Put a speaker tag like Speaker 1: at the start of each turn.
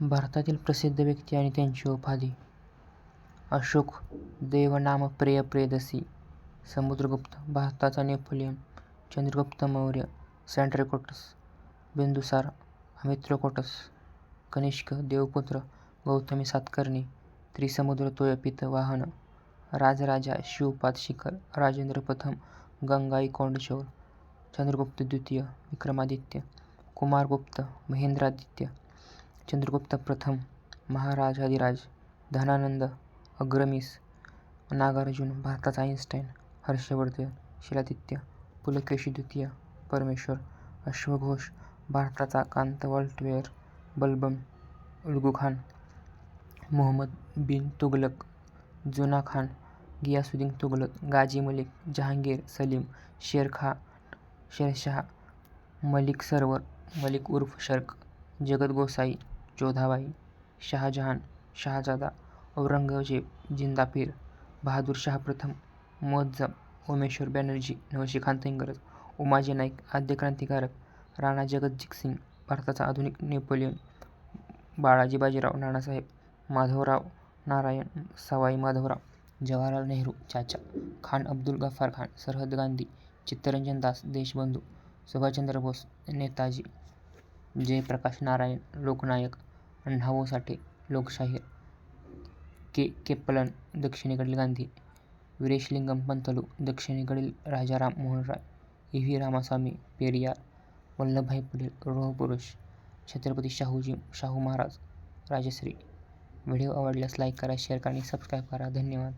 Speaker 1: भारतातील प्रसिद्ध व्यक्ती आणि त्यांची उपाधी अशोक देवनामप्रिय प्रेदसी समुद्रगुप्त भारताचा Napoleon Chandragupta Maurya Sandrocottus Bindusara Amitrochates Kanishka Devaputra Gautami Satakarni त्रिसमुद्र तोयपित वाहन राजराजा शिवपाद शिखर राजेंद्र प्रथम गंगाईकोंडचोर चंद्रगुप्त द्वितीय विक्रमादित्य कुमारगुप्त महेंद्रादित्य चंद्रगुप्त प्रथम महाराजाधिराज धनानंद अग्रमीस नागार्जुन भारताचा आईन्स्टाईन हर्षवर्धन शिलादित्य पुलकेशी द्वितीय परमेश्वर अश्वघोष भारताचा कांत वॉल्टवेअर बलबम उलगुखान मोहम्मद बिन तुघलक जुना खान गियासुद्दीन तुगलक गाजी मलिक जहांगीर सलीम शेरखा शेरशाह मलिक सरवर मलिक उर्फ शर्क जगत गोसाई जोधाबाई शहाजहान शहाजादा औरंगजेब जिंदापीर बहादूर शहा प्रथम मुअज्जम उमेश्वर बॅनर्जी नवशीखांत इंग्रज उमाजी नाईक आद्य क्रांतिकारक राणा जगजितसिंग भारताचा आधुनिक नेपोलियन बाळाजी बाजीराव नानासाहेब माधवराव नारायण सवाई माधवराव जवाहरलाल नेहरू चाचा खान अब्दुल गफार खान सरहद गांधी चित्तरंजन दास देशबंधू सुभाषचंद्र बोस नेताजी जयप्रकाश नारायण लोकनायक अण्णाभाऊ साठे लोकशाहीर के केप्पलन दक्षिणेकडील गांधी वीरेशलिंगम पंतलू दक्षिणेकडील राजाराम मोहन राय ई व्ही रामास्वामी पेरियार वल्लभभाई पटेल रोहपुरुष छत्रपती शाहूजी शाहू महाराज राजश्री. व्हिडिओ आवडल्यास लाईक करा शेअर करा आणि सबस्क्राईब करा. धन्यवाद.